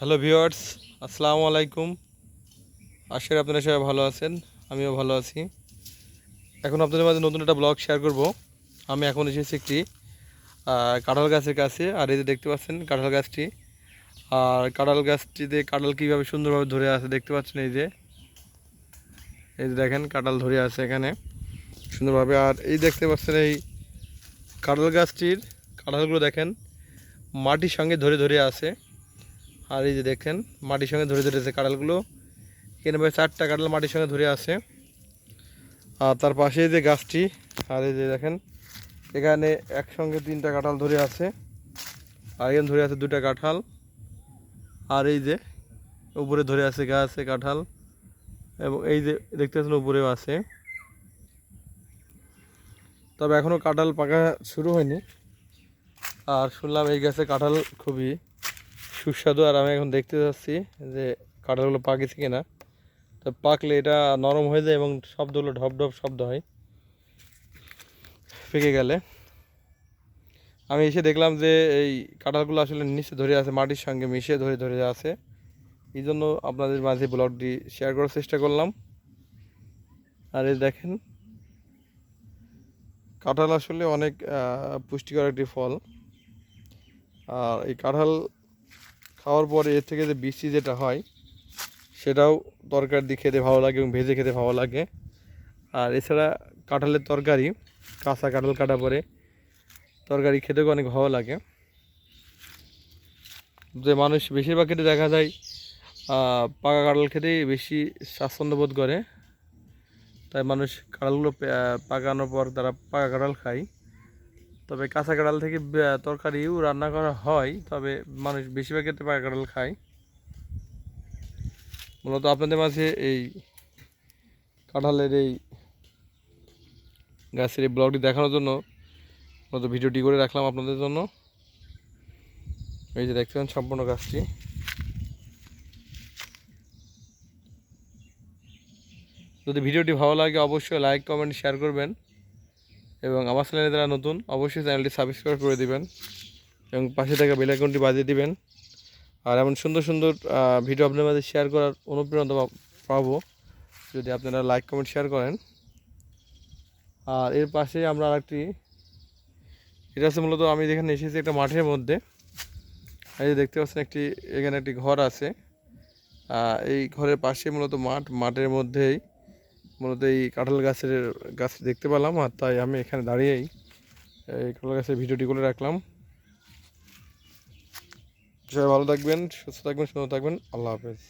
Hello viewers আসসালামু আলাইকুম আশা করি আপনারা সবাই ভালো আছেন। আমিও ভালো আছি। এখন আপনাদের মাঝে নতুন একটা ব্লগ শেয়ার করব। আমি এখন এসেছি একটি কাঁঠাল গাছের কাছে। আর এই যে দেখতে পাচ্ছেন কাঁঠাল গাছটি। আর কাঁঠাল গাছটিতে কাঁঠাল কীভাবে সুন্দরভাবে ধরে আছে দেখতে পাচ্ছেন এই যে। এই যে দেখেন, কাঁঠাল ধরে আছে এখানে সুন্দরভাবে। আর এই দেখতে পাচ্ছেন এই কাঁঠাল গাছটির কাঁঠালগুলো দেখেন মাটির সঙ্গে ধরে ধরে আছে। আর এই যে দেখেন, মাটির সঙ্গে ধরে ধরেছে কাঁঠালগুলো। এখানে প্রায় চারটা কাঁঠাল মাটির সঙ্গে ধরে আছে। আর তার পাশে যে গাছটি, আর এই যে দেখেন, এখানে একসঙ্গে তিনটা কাঁঠাল ধরে আছে। আর এখানে ধরে আছে দুটা কাঁঠাল। আর এই যে উপরে ধরে আছে গাছে কাঁঠাল। এবং এই যে দেখতে পাচ্ছেন উপরেও আছে। তবে এখনও কাঁঠাল পাকা শুরু হয়নি। আর শুনলাম এই গাছে কাঁঠাল খুবই। সুস্বাদু আর আমি এখন দেখতে যাচ্ছি যে কাঁঠালগুলো পাকেছে কিনা। তো পাকলে এটা নরম হয়ে যায় এবং শব্দগুলো ঢপ ঢপ শব্দ হয়। পেকে গেলে। আমি এসে দেখলাম যে এই কাঁঠালগুলো আসলে নিচে ধরে আছে, মাটির সঙ্গে মিশে ধরে ধরে আছে। এই জন্য আপনাদের মাঝে ব্লগটি শেয়ার করার চেষ্টা করলাম। আর এই দেখেন, কাঁঠাল আসলে অনেক পুষ্টিকর একটি ফল। আর এই কাঁঠাল খাওয়ার পরে এর থেকে যে বিচি যেটা হয়, সেটাও তরকারি দিয়ে খেতে ভালো লাগে এবং ভেজে খেতে ভালো লাগে। আর এছাড়া কাঁঠালের তরকারি, কাঁচা কাঁঠাল কাটা পরে তরকারি খেতেও অনেক ভালো লাগে। যে মানুষ বেশিরভাগ ক্ষেত্রে দেখা যায় পাকা কাঁঠাল খেতেই বেশি স্বাচ্ছন্দ্য বোধ করে। তাই মানুষ কাঁঠালগুলো পাকানোর পর তারা পাকা কাঁঠাল খায়। তবে কাঁচা কাঁঠাল থেকে তরকারিও রান্না করা হয়, তবে মানুষ বেশিরভাগ ক্ষেত্রে পাকা কাঁঠাল খায়। মূলত আপনাদের মাঝে এই কাঁঠালের এই গাছের এই ব্লগটি দেখানোর জন্য মূলত ভিডিওটি করে রাখলাম আপনাদের জন্য। এই যে দেখছেন সম্পূর্ণ গাছটি। যদি ভিডিওটি ভালো লাগে, অবশ্যই লাইক, কমেন্ট, শেয়ার করবেন। এবং আমার চ্যানেলে যারা নতুন, অবশ্যই চ্যানেলটি সাবস্ক্রাইব করে দিবেন এবং পাশে থাকা বেল আইকনটি বাজিয়ে দিবেন। আর এমন সুন্দর সুন্দর ভিডিও আপনার মাঝে শেয়ার করার অনুপ্রেরণা পাবো যদি আপনারা লাইক কমেন্ট শেয়ার করেন। আর এর পাশে আমরা আরেকটি, এটা হচ্ছে মূলত আমি যেখানে এসেছি একটা মাঠের মধ্যে। এই দেখতে পাচ্ছেন একটি, এখানে একটি ঘর আছে। এই ঘরের পাশে মূলত মাঠ, মাঠের মধ্যেই মূলত এই কাঁঠাল গাছের গাছ দেখতে পেলাম আর তাই আমি এখানে দাঁড়িয়েই এই কাঁঠাল গাছের ভিডিওটি করে রাখলাম। সবাই ভালো থাকবেন, সুস্থ থাকবেন, সুন্দর থাকবেন। আল্লাহ হাফেজ।